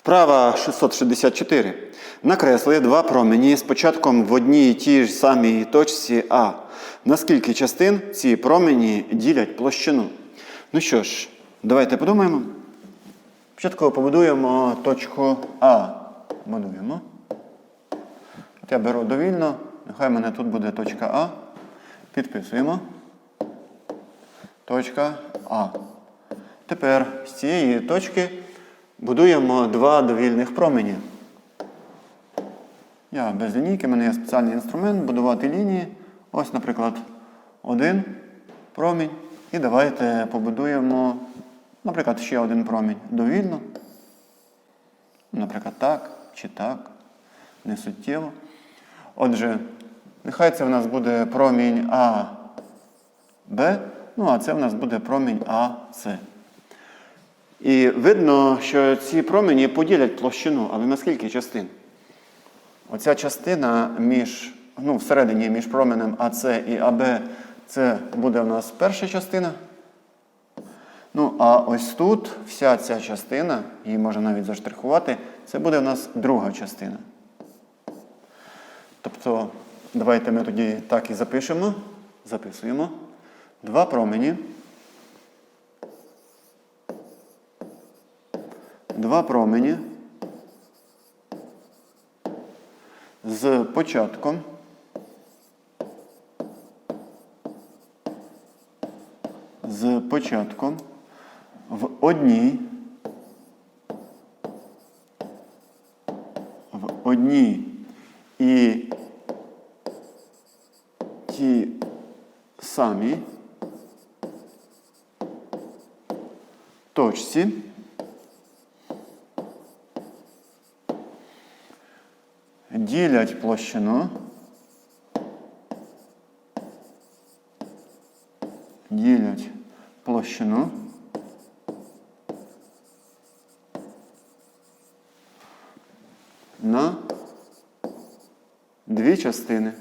Вправа 664. Накресли два промені з початком в одній і тій ж самій точці А. На скільки частин ці промені ділять площину? Ну що ж, давайте подумаємо. Спочатку побудуємо точку А. Будуємо. Я беру довільно. Нехай мене тут буде точка А. Підписуємо. Точка А. Тепер з цієї точки будуємо два довільних промені. Я без лінійки, в мене є спеціальний інструмент будувати лінії. Ось, наприклад, один промінь. І давайте побудуємо, наприклад, ще один промінь довільно. Наприклад, так чи так. Не суттєво. Отже, нехай це в нас буде промінь А, Б, ну а це в нас буде промінь АС. І видно, що ці промені поділять площину, але на скільки частин? Оця частина між, ну, всередині між променем АС і АБ, це буде в нас перша частина. Ну, а ось тут вся ця частина, її можна навіть заштрихувати, це буде в нас друга частина. Тобто, давайте ми тоді так і запишемо. Записуємо. Два промені. Два промені. З початком. З початком. В одній. В одній. І ті самі точці ділять площину ділять площину на дві частини.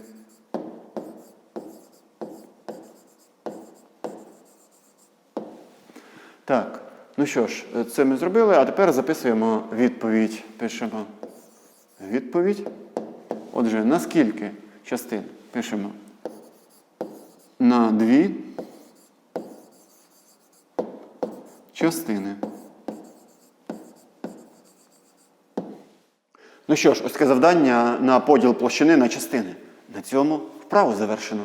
Так, ну що ж, це ми зробили, а тепер записуємо відповідь. Пишемо відповідь. Отже, на скільки частин пишемо? На дві частини. Ну що ж, ось таке завдання на поділ площини на частини. На цьому вправу завершено.